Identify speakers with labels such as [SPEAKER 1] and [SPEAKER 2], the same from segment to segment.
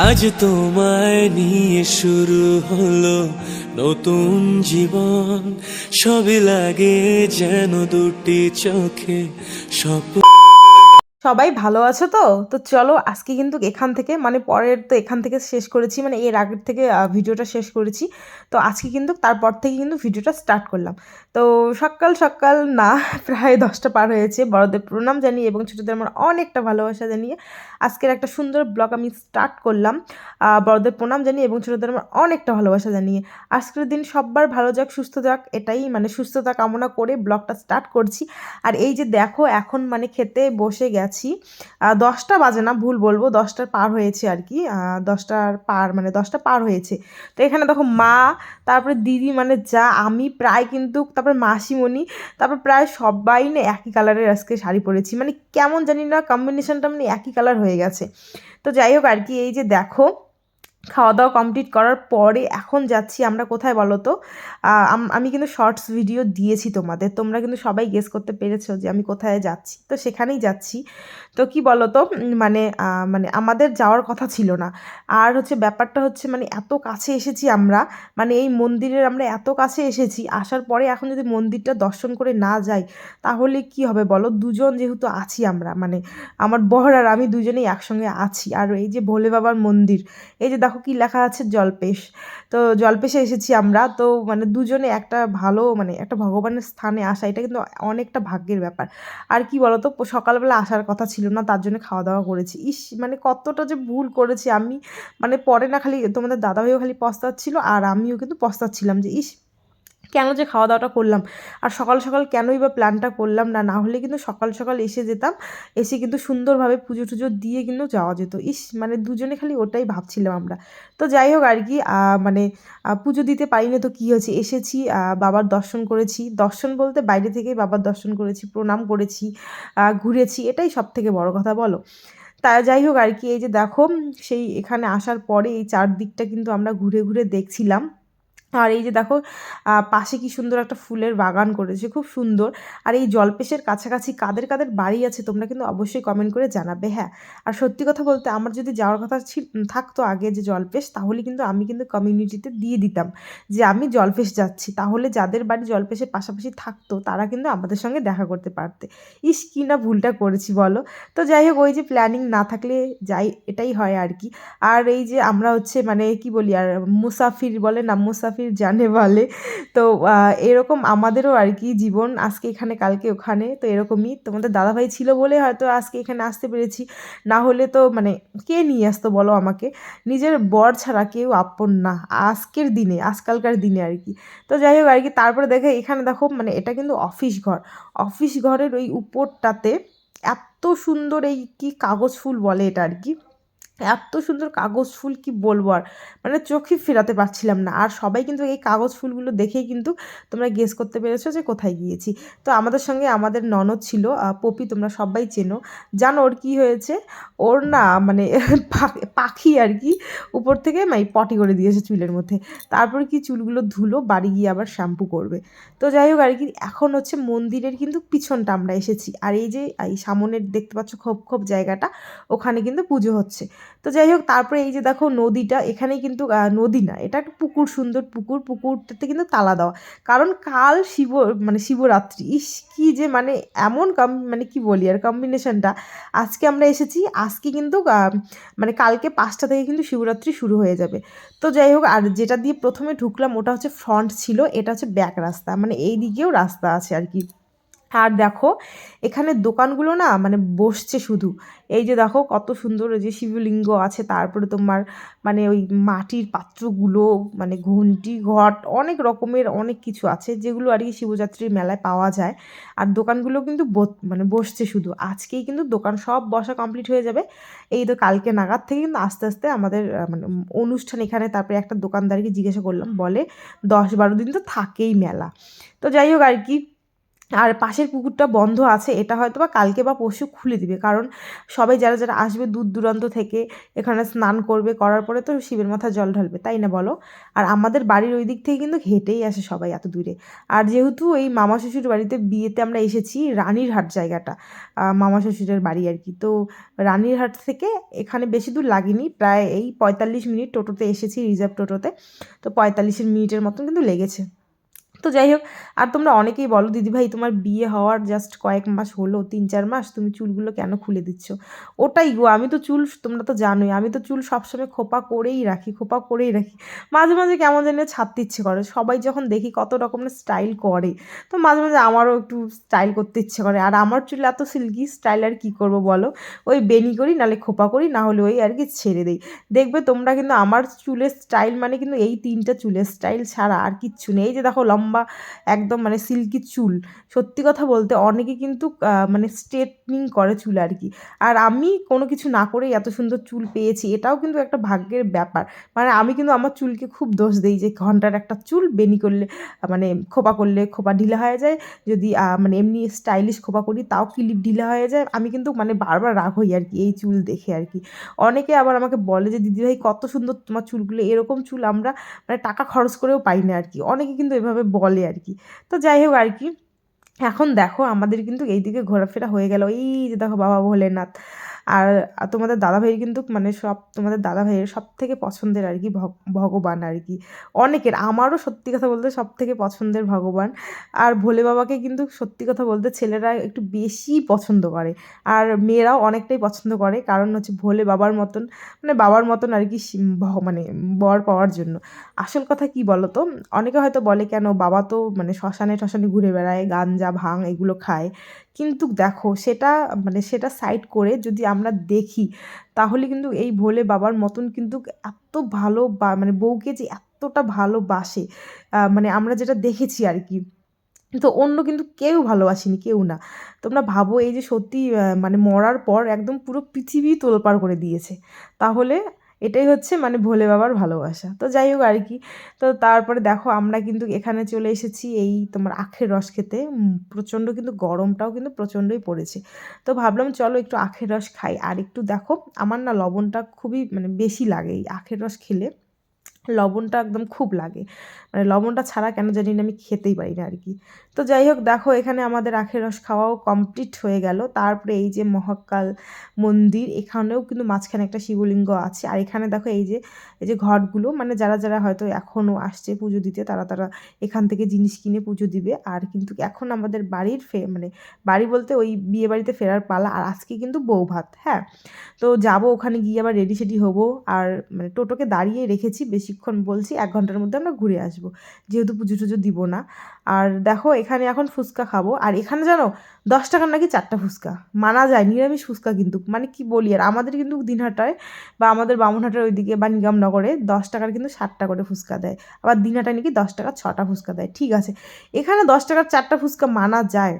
[SPEAKER 1] আজ তোমায় নিয়ে শুরু হলো নতুন জীবন। সবই লাগে যেন দুটি চোখে স্বপ্ন।
[SPEAKER 2] সবাই ভালো আছো তো? তো চলো, আজকে কিন্তু এখান থেকে মানে পরের তো এখান থেকে শেষ করেছি মানে এর আগের থেকে ভিডিওটা শেষ করেছি। তো আজকে কিন্তু, তারপর থেকে কিন্তু ভিডিওটা স্টার্ট করলাম। তো সকাল সকাল না, প্রায় দশটা পার হয়েছে। বড়দের প্রণাম জানিয়ে এবং ছোটোদের আমার অনেকটা ভালোবাসা জানিয়ে আজকের একটা সুন্দর ব্লগ আমি স্টার্ট করলাম। বড়দের প্রণাম জানিয়ে এবং ছোটোদের আমার অনেকটা ভালোবাসা জানিয়ে। আজকের দিন সববার ভালো যাক, সুস্থ যাক, এটাই মানে সুস্থতা কামনা করে ব্লগটা স্টার্ট করছি। আর এই যে দেখো, এখন মানে খেতে বসে গেছি। দশটা বাজে না, ভুল বলব, দশটার পার হয়েছে আর কি। দশটার পার মানে দশটা পার হয়েছে। তো এখানে দেখো মা, তারপরে দিদি মানে যা, আমি প্রায় কিন্তু, তারপরে মাসিমণি, তারপর প্রায় সবাই না একই কালারের আজকে শাড়ি পরেছি। মানে কেমন জানি না কম্বিনেশনটা মানে একই কালার হয়ে গেছে। তো যাই হোক আর কি, এই যে দেখো খাওয়া দাওয়া কমপ্লিট করার পরে এখন যাচ্ছি আমরা কোথায় বলো তো? আমি কিন্তু শর্টস ভিডিও দিয়েছি তোমাদের, তোমরা কিন্তু সবাই গেস করতে পেরেছ যে আমি কোথায় যাচ্ছি। তো সেখানেই যাচ্ছি। তো কি বলো তো মানে মানে আমাদের যাওয়ার কথা ছিল না। আর হচ্ছে ব্যাপারটা হচ্ছে মানে এত কাছে এসেছি আমরা মানে এই মন্দিরের আমরা এত কাছে এসেছি, আসার পরে এখন যদি মন্দিরটা দর্শন করে না যাই, তাহলে কি হবে বলো? দুজন যেহেতু আছি আমরা মানে আমার বর আর আমি দুজনেই একসঙ্গে আছি। আর এই যে ভোলে বাবার মন্দির, এই যে দেখো কি লেখা আছে জলপেশ। তো জলপেশে এসেছি আমরা, তো মানে দুজনে একটা ভালো মানে একটা ভগবানের স্থানে আসা, এটা কিন্তু অনেকটা ভাগ্যের ব্যাপার। আর কি বলতো? সকালবেলা আসার কথা ছিল না, তার জন্য খাওয়া দাওয়া করেছি। ইস মানে কতটা যে ভুল করেছি। আমি মানে পরে না খালি তোমাদের দাদাভাইও খালি পস্তাচ্ছিল আর আমিও কিন্তু পস্তাচ্ছিলাম যে, ইস কেন যে খাওয়া দাওয়াটা করলাম? আর সকাল সকাল কেনই বা প্ল্যানটা করলাম না? না হলে কিন্তু সকাল সকাল এসে যেতাম, এসে কিন্তু সুন্দরভাবে পুজো টুজো দিয়ে কিন্তু যাওয়া যেত। ইস মানে দুজনে খালি ওটাই ভাবছিলাম আমরা। তো যাই হোক আর কি মানে পুজো দিতে পারিনি তো কী হয়েছে? এসেছি বাবার দর্শন করেছি। দর্শন বলতে বাইরে থেকেই বাবার দর্শন করেছি, প্রণাম করেছি ঘুরেছি। এটাই সব থেকে বড় কথা, বলো? তা যাই হোক আর কি, এই যে দেখো, সেই এখানে আসার পরে এই চারদিকটা কিন্তু আমরা ঘুরে ঘুরে দেখছিলাম। আর এই যে দেখো পাশে কি সুন্দর একটা ফুলের বাগান করেছে, খুব সুন্দর। আর এই জলপেশের কাছাকাছি কাদের কাদের বাড়ি আছে তোমরা কিন্তু অবশ্যই কমেন্ট করে জানাবে হ্যাঁ। আর সত্যি কথা বলতে আমার যদি যাওয়ার কথা থাকতো আগে যে জলপেশ, তাহলে কিন্তু আমি কিন্তু কমিউনিটিতে দিয়ে দিতাম যে আমি জলপেশ যাচ্ছি। তাহলে যাদের বাড়ি জলপেশের পাশাপাশি থাকতো, তারা কিন্তু আমাদের সঙ্গে দেখা করতে পারতে। ইস, কি না ভুলটা করেছি বলো? তো যাই হোক, ওই যে প্ল্যানিং না থাকলে যাই, এটাই হয় আর কি। আর এই যে আমরা হচ্ছে মানে কি বলি, আর মুসাফির বলে না, মুসাফির জানে বলে। তো এরকম আমাদেরও আর কি জীবন। আজকে এখানে, কালকে ওখানে। তো এরকমই। তোমাদের দাদাভাই ছিল বলে হয়তো আজকে এখানে আসতে পেরেছি। না হলে তো মানে কে নিয়ে আসতো বলো আমাকে? নিজের বর ছাড়া কেউ আপন না। আজকের দিনে, আজকালকার দিনে আর কি। তো যাই হোক, আর কি তারপরে দেখে এখানে দেখো মানে এটা কিন্তু অফিস ঘর। অফিস ঘরের ওই উপরটাতে এত সুন্দর এই কি কাগজ ফুল বলে এটা আর কি। এত সুন্দর কাগজ ফুল কি বলব আর? মানে চোখে ফেরাতে পারছিলাম না। আর সবাই কিন্তু এই কাগজ ফুলগুলো দেখেই কিন্তু তোমরা গেস করতে পেরেছ যে কোথায় গিয়েছি। তো আমাদের সঙ্গে আমাদের ননদ ছিল পপি তোমরা সবাই চেনো। জানো ওর কি হয়েছে? ওর না মানে পাখি আর কি উপর থেকে মানে পটি করে দিয়েছে চুলের মধ্যে। তারপর কি চুলগুলো ধুলো, বাড়ি গিয়ে আবার শ্যাম্পু করবে। তো যাই হোক আর কি, এখন হচ্ছে মন্দিরের কিন্তু পিছনটা আমরা এসেছি। আর এই যে, এই সামনের দেখতে পাচ্ছ খোপ খোপ জায়গাটা, ওখানে কিন্তু পুজো হচ্ছে। তো যাই হোক, তারপরে এই যে দেখো নদীটা এখানে কিন্তু নদী না, এটা একটা পুকুর, সুন্দর পুকুর, পুকুরটাতে কিন্তু তালা দেওয়া। কারণ কাল শিব মানে শিবরাত্রি, ইস, কি যে মানে এমন কম মানে কি বলি আর কম্বিনেশনটা আজকে আমরা এসেছি, আজকে কিন্তু মানে কালকে পাঁচটা থেকে কিন্তু শিবরাত্রি শুরু হয়ে যাবে। তো যাই হোক, আর যেটা দিয়ে প্রথমে ঢুকলাম, ওটা হচ্ছে ফ্রন্ট ছিল, এটা হচ্ছে ব্যাক রাস্তা মানে এই দিকেও রাস্তা আছে আর কি। আর দেখো, এখানে দোকানগুলো না মানে বসছে শুধু। এই যে দেখো, কত সুন্দর যে শিবলিঙ্গ আছে, তারপরে তোমার মানে ওই মাটির পাত্রগুলো মানে ঘন্টি ঘট, অনেক রকমের অনেক কিছু আছে, যেগুলো আর কি শিবযাত্রীর মেলায় পাওয়া যায়। আর দোকানগুলো কিন্তু মানে বসছে শুধু। আজকেই কিন্তু দোকান সব বসা কমপ্লিট হয়ে যাবে। এই তো কালকে নাগাদ থেকে কিন্তু আস্তে আস্তে আমাদের মানে অনুষ্ঠান এখানে, তারপরে একটা দোকানদারকে জিজ্ঞাসা করলাম, বলে দশ বারো দিন তো থাকেই মেলা। তো যাই হোক আর কি আর পাশের পুকুরটা বন্ধ আছে, এটা হয়তো বা কালকে বা পরশু খুলে দিবে। কারণ সবাই যারা যারা আসবে দূর দূরান্ত থেকে, এখানে স্নান করবে, করার পরে তো শিবের মাথায় জল ঢালবে, তাই না বলো? আর আমাদের বাড়ির ওই দিক থেকে কিন্তু হেঁটেই আসে সবাই এত দূরে। আর যেহেতু এই মামা শ্বশুর বাড়িতে বিয়েতে আমরা এসেছি রানীরহাট জায়গাটা মামা শ্বশুরের বাড়ি আর কি। তো রানীরহাট থেকে এখানে বেশি দূর লাগেনি, প্রায় এই পঁয়তাল্লিশ মিনিট টোটোতে এসেছি, রিজার্ভ টোটোতে। তো পঁয়তাল্লিশের মিনিটের মতন কিন্তু লেগেছে। তো যাই হোক আর তোমরা অনেকেই বলো, দিদিভাই, তোমার বিয়ে হওয়ার জাস্ট কয়েক মাস হলো, তিন চার মাস, তুমি চুলগুলো কেন খুলে দিচ্ছ? ওটাই গো, আমি তো চুল তোমরা তো জানোই, আমি তো চুল সবসময় খোপা করেই রাখি, খোপা করেই রাখি। মাঝে মাঝে কেমন জানি ছাড়তে ইচ্ছে করে, সবাই যখন দেখি কত রকমের স্টাইল করে, তো মাঝে মাঝে আমারও একটু স্টাইল করতে ইচ্ছে করে। আর আমার চুল এত সিল্কি স্টাইল আর কী করব বলো? ওই বেনি করি, নালে খোপা করি, না হলে ওই আর কি ছেড়ে দিই। দেখবে তোমরা কিন্তু আমার চুলের স্টাইল মানে কিন্তু এই তিনটা চুলের স্টাইল ছাড়া আর কিচ্ছু নেই। এই যে দেখো, লম্বা একদম মানে সিল্কি চুল। সত্যি কথা বলতে অনেকে কিন্তু মানে স্ট্রেটনিং করে চুল আর কি আর আমি কোনো কিছু না করেই এত সুন্দর চুল পেয়েছি, এটাও কিন্তু একটা ভাগ্যের ব্যাপার। মানে আমি কিন্তু আমার চুলকে খুব দোষ দিই যে, ঘণ্টার একটা চুল বেনি করলে মানে খোপা করলে খোপা ঢিলা হয়ে যায়। যদি মানে এমনি স্টাইলিশ খোপা করি, তাও ক্লিপ ঢিলা হয়ে যায়। আমি কিন্তু মানে বারবার রাগ হই আর কি এই চুল দেখে আর কি অনেকে আবার আমাকে বলে যে দিদিভাই কত সুন্দর তোমার চুলগুলো, এরকম চুল আমরা মানে টাকা খরচ করেও পাই না আর কি অনেকে কিন্তু এভাবে বলে আর কি। তো যাই হোক আর কি, এখন দেখো আমাদের কিন্তু এইদিকে ঘোরাফেরা হয়ে গেল। এই যে দেখো বাবা ভোলেনাথ। আর তোমাদের দাদাভাইয়ের কিন্তু মানে সব, তোমাদের দাদাভাইয়ের সব থেকে পছন্দের আর কি ভগ- ভগবান আর কি। অনেকের, আমারও সত্যি কথা বলতে সব থেকে পছন্দের ভগবান। আর ভোলে বাবাকে কিন্তু সত্যি কথা বলতে ছেলেরা একটু বেশি পছন্দ করে। আর মেয়েরাও অনেকটাই পছন্দ করে, কারণ হচ্ছে ভোলে বাবার মতন মানে বাবার মতন আর কি মানে বর পাওয়ার জন্য। আসল কথা কি বলো তো অনেকে হয়তো বলে, কেন বাবা তো মানে শ্মশানে টশানে ঘুরে বেড়ায়, গাঞ্জা ভাং এগুলো খায়। কিন্তু দেখো সেটা মানে সেটা সাইড করে যদি আমরা দেখি, তাহলে কিন্তু এই ভোলে বাবার মতন কিন্তু এত ভালো বা মানে বউকে যে এতটা ভালোবাসে মানে আমরা যেটা দেখেছি আর কি। তো অন্য কিন্তু কেউ ভালোবাসেনি, কেউ না। তোমরা ভাবো এই যে সত্যি মানে মরার পর একদম পুরো পৃথিবী তোলপাড় করে দিয়েছে। তাহলে এটাই হচ্ছে মানে ভোলে বাবার ভালোবাসা। তো যাই হোক আর কি, তো তারপরে দেখো আমরা কিন্তু এখানে চলে এসেছি এই তোমার আখের রস খেতে। প্রচণ্ড কিন্তু গরমটাও কিন্তু প্রচণ্ডই পড়েছে। তো ভাবলাম চলো একটু আখের রস খাই। আর একটু দেখো, আমার না লবণটা খুবই মানে বেশি লাগে এই আখের রস খেলে। লবণটা একদম খুব লাগে। মানে লবণটা ছাড়া কেন জানি না আমি খেতেই পারি না আর কি তো যাই হোক, দেখো এখানে আমাদের আখের রস খাওয়াও কমপ্লিট হয়ে গেল। তারপরে এই যে মহাকাল মন্দির, এখানেও কিন্তু মাঝখানে একটা শিবলিঙ্গ আছে। আর এখানে দেখো এই যে এই যে ঘটগুলো মানে যারা যারা হয়তো এখনও আসছে পুজো দিতে, তারা তারা এখান থেকে জিনিস কিনে পুজো দিবে। আর কিন্তু এখন আমাদের বাড়ির ফে মানে বাড়ি বলতে ওই বিয়ে বাড়িতে ফেরার পালা। আর আজকে কিন্তু বউ ভাত হ্যাঁ? তো যাব ওখানে গিয়ে আবার রেডি সেডি হব। আর মানে টোটোকে দাঁড়িয়ে রেখেছি বেশিক্ষণ বলছি, এক ঘণ্টার মধ্যে আমরা ঘুরে আসব। যেহেতু পুজো টুজো দিব না। আর দেখো, এখানে এখন ফুচকা খাব। আর এখানে জানো, দশ টাকার নাকি চারটা ফুচকা। মানা যায়, নিরামিষ ফুচকা কিন্তু। মানে কি বলি, আর আমাদের কিন্তু দিনহাটায় বা আমাদের বামুনহাটের ওইদিকে বা নিগমনগরে দশ টাকার কিন্তু ষাটটা করে ফুচকা দেয়। আবার দিনহাটায় নাকি দশ টাকার ছটা ফুচকা দেয়। ঠিক আছে, এখানে দশ টাকার চারটা ফুচকা মানা যায়।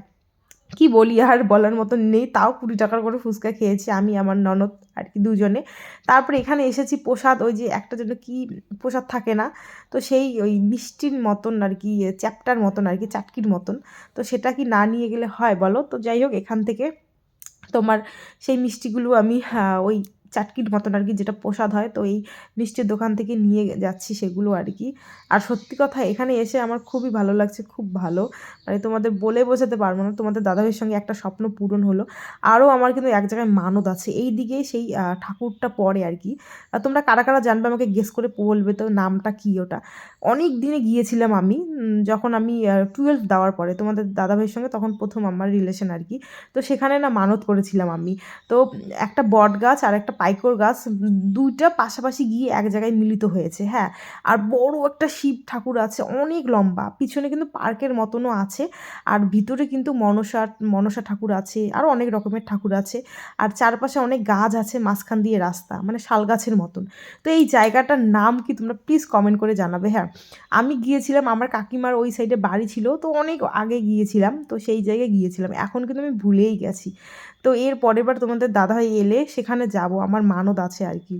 [SPEAKER 2] কি বলি আর বলার মতো নেই। তাও কুড়ি টাকার করে ফুচকা খেয়েছি আমি, আমার ননদ আর কি দুজনে। তারপরে এখানে এসেছি প্রসাদ, ওই যে একটা জন্য কি প্রসাদ থাকে না, তো সেই ওই মিষ্টির মতন আর কি, চ্যাপ্টার মতন আর কি, চাটকির মতন। তো সেটা কি না নিয়ে গেলে হয় বলো? তো যাই হোক, এখান থেকে তোমার সেই মিষ্টিগুলো আমি ওই চাটকির মতন আর কি যেটা প্রসাদ হয়, তো এই মিষ্টির দোকান থেকে নিয়ে যাচ্ছি সেগুলো আর কি। আর সত্যি কথা, এখানে এসে আমার খুবই ভালো লাগছে, খুব ভালো। মানে তোমাদের বলে বোঝাতে পারব না, তোমাদের দাদাভাইয়ের সঙ্গে একটা স্বপ্ন পূরণ হলো। আরও আমার কিন্তু এক জায়গায় মানত আছে, এই দিকেই সেই ঠাকুরটা পড়ে আর কি। তোমরা কারা কারা জানবে আমাকে গেস করে বলবে তো নামটা কী ওটা। অনেক দিনে গিয়েছিলাম আমি যখন আমি টুয়েলভ দেওয়ার পরে, তোমাদের দাদাভাইয়ের সঙ্গে তখন প্রথম আমার রিলেশন আর কি। তো সেখানে না মানত করেছিলাম আমি। তো একটা বট গাছ আর একটা পাইকর গাছ দুইটা পাশাপাশি গিয়ে এক জায়গায় মিলিত হয়েছে হ্যাঁ। আর বড় একটা শিব ঠাকুর আছে, অনেক লম্বা, পিছনে কিন্তু পার্কের মতনও আছে, আর ভিতরে কিন্তু মনসা মনসা ঠাকুর আছে, আরও অনেক রকমের ঠাকুর আছে, আর চারপাশে অনেক গাছ আছে মাঝখান দিয়ে রাস্তা মানে শাল গাছের মতন। তো এই জায়গাটার নাম কি তোমরা প্লিজ কমেন্ট করে জানাবে হ্যাঁ। আমি গিয়েছিলাম, আমার কাকিমার ওই সাইডে বাড়ি ছিল, তো অনেক আগে গিয়েছিলাম, তো সেই জায়গায় গিয়েছিলাম, এখন কিন্তু আমি ভুলেই গেছি। তো এর পরের বার তোমাদের দাদা এলে সেখানে যাব আমার মানদ আছে আর কি।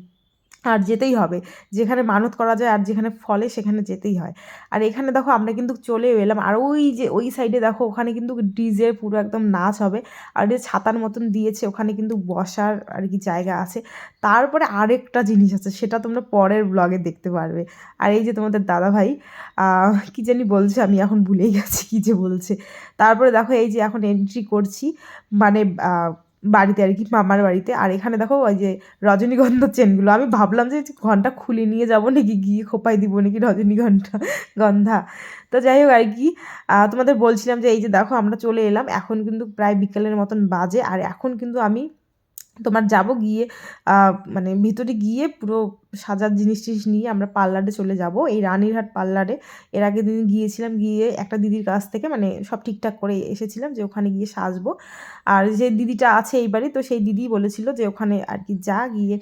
[SPEAKER 2] আর যেতেই হবে। যেখানে মানত করা যায় আর যেখানে ফলে সেখানে যেতেই হয়। আর এখানে দেখো আমরা কিন্তু চলেও এলাম। আর ওই যে ওই সাইডে দেখো ওখানে কিন্তু ডিজে পুরো একদম নাচ হবে। আর যে ছাতার মতন দিয়েছে, ওখানে কিন্তু বসার আর কি জায়গা আছে। তারপরে আরেকটা জিনিস আছে, সেটা তোমরা পরের ব্লগে দেখতে পারবে। আর এই যে তোমাদের দাদা ভাই কি জানি বলছে, আমি এখন ভুলেই গেছি কী যে বলছে। তারপরে দেখো এই যে এখন এন্ট্রি করছি। মানে বাড়িতে আর কি, মামার বাড়িতে। আর এখানে দেখো ওই যে রজনীগন্ধার চেনগুলো। আমি ভাবলাম যে ঘণ্টা খুলে নিয়ে যাব নাকি, গিয়ে খোপাই দিব নাকি রজনীগন্ধা, গন্ধা। তো যাই হোক আর কি তোমাদের বলছিলাম যে এই যে দেখো আমরা চলে এলাম। এখন কিন্তু প্রায় বিকেলের মতন বাজে। আর এখন কিন্তু আমি তোমার যাব গিয়ে মানে ভিতরে গিয়ে পুরো সাজার জিনিস টিনিস নিয়ে আমরা পার্লারে চলে যাব। এই রানীরহাট পার্লারে। এর আগের দিন গিয়েছিলাম গিয়ে একটা দিদির কাছ থেকে মানে সব ঠিকঠাক করে এসেছিলাম যে ওখানে গিয়ে সাজবো। আর যে দিদিটা আছে এইবারই তো সেই দিদি বলেছিল যে ওখানে আর কি যা গিয়ে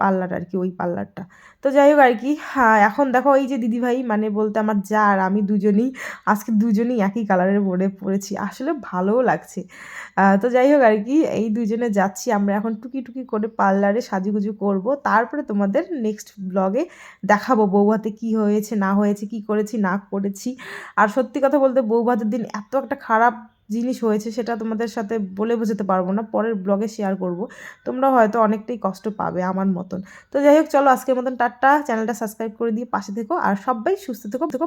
[SPEAKER 2] পার্লার আর কি ওই পার্লারটা। তো যাই হোক আর কি হ্যাঁ, এখন দেখো এই যে দিদিভাই মানে বলতে আমার যা আর আমি দুজনেই আজকে দুজনেই একই কালারের পরে পড়েছি আসলে ভালোও লাগছে। তো যাই হোক আর কি এই দুজনে যাচ্ছি আমরা এখন টুকি টুকি করে পার্লারে সাজুগুজু করব তারপরে তোমাদের নেক্সট ব্লগে দেখাবো বৌভাতে কি হয়েছে না হয়েছে কি করেছি না করেছি। আর সত্যি কথা বলতে বৌভাতের দিন এত একটা খারাপ জিনিস হয়েছে সেটা তোমাদের সাথে বলে বোঝাতে পারব না, পরের ব্লগে শেয়ার করব। তোমরা হয়তো অনেকটাই কষ্ট পাবে আমার মতন। তো যাই হোক, চলো আজকের মতন টাটা। চ্যানেলটা সাবস্ক্রাইব করে দিয়ে পাশে থেকো। আর সবাই সুস্থ থেকো।